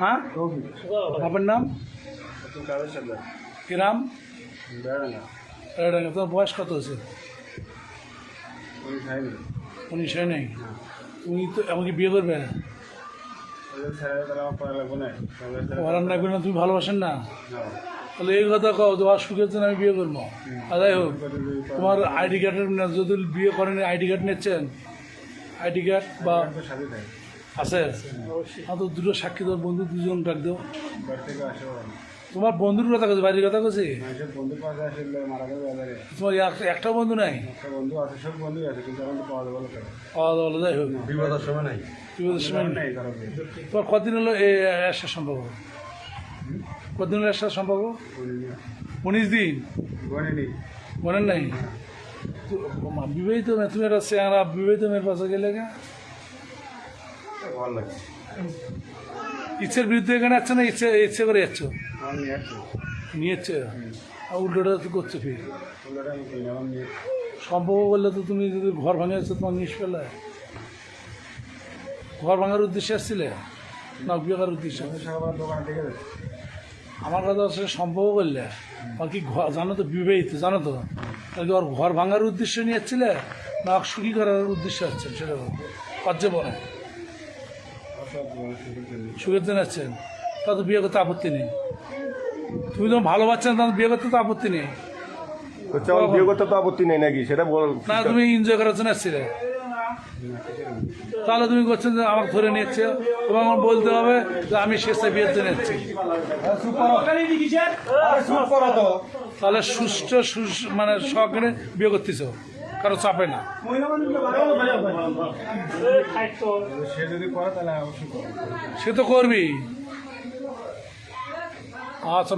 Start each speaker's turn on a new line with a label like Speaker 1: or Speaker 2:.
Speaker 1: হ্যাঁ? আপনার নাম? তোমার বয়স কত হয়েছে? উনিশ হয় নাই। তুমি তো বিয়ে করবে না। তুমি ভালোবাসেন না? তাহলে এই কথা কও, তোমার সুখের জন্য আমি বিয়ে করব। যাই হোক, তোমার আইডি কার্ডের যদি বিয়ে করেন, আইডি কার্ড নিচ্ছেন? আইডি কার্ড বা আছে? আমার তো দুটো সাক্ষী তোর বন্ধু দুজন ডাক দেও। তোমার বন্ধুর কথা কথা বাড়ির কথা কছি
Speaker 2: যাবে
Speaker 1: তোমার এক- একটা বন্ধু নাই?
Speaker 2: একটা বন্ধু আছে সব বন্ধু আছে কিন্তু পাওয়া যাবে না
Speaker 1: খাওয়া দাওয়া যাই হোক
Speaker 2: বিপদের সময় নাই।
Speaker 1: বিপদের সময় নেই। তোমার কদিন হলো এই আসার সম্পর্ক? কদিন হলো আসার সম্পর্ক? উনিশ দিন।
Speaker 2: গণিনি
Speaker 1: মনে নাই? বিবাহিত তুমি একটা চেহারা বিবাহিত মেয়ের পাশে গেলে গা।
Speaker 2: ভালো লাগে?
Speaker 1: ইচ্ছের বিরুদ্ধে এখানে যাচ্ছে না ইচ্ছে ইচ্ছে করে যাচ্ছ?
Speaker 2: নিয়ে
Speaker 1: নিয়ে যাচ্ছে আর উল্টোটা তো করছ ফির।
Speaker 2: নিয়ে
Speaker 1: সম্ভব বললে তো তুমি যদি ঘর ভাঙে যাচ্ছে তোমার নিস পেলে ঘর ভাঙার উদ্দেশ্যে আসছিলে? না বিয়ে করার উদ্দেশ্যে? আমার কথা হচ্ছে সম্ভব করলে আর কি ঘর জানো তো বিবাহিত জানো তো? আর কি ওর ঘর ভাঙার উদ্দেশ্য নিয়ে যাচ্ছিলে? না সুখী করার উদ্দেশ্যে আসছেন সেটা কার্য বলে। সুখের জন্য আসছেন তা তো বিয়ে করতে আপত্তি নেই। তুমি যখন ভালোবাসছেন তখন বিয়ে করতে তো আপত্তি নেই।
Speaker 3: বিয়ে করতে তো আপত্তি নেই নাকি? সেটা বল।
Speaker 1: না তুমি এনজয় করার জন্য আসছিলে। তাহলে তুমি করছেন যে আমাকে ধরে নিচ্ছে তোমার আমার বলতে হবে যে আমি শেষে বিয়েতে নিচ্ছি তাহলে সুস্থ, সুস- মানে সহকারে বিয়ে করতেছ, কারও চাপে না। সে তো করবি আচ্ছা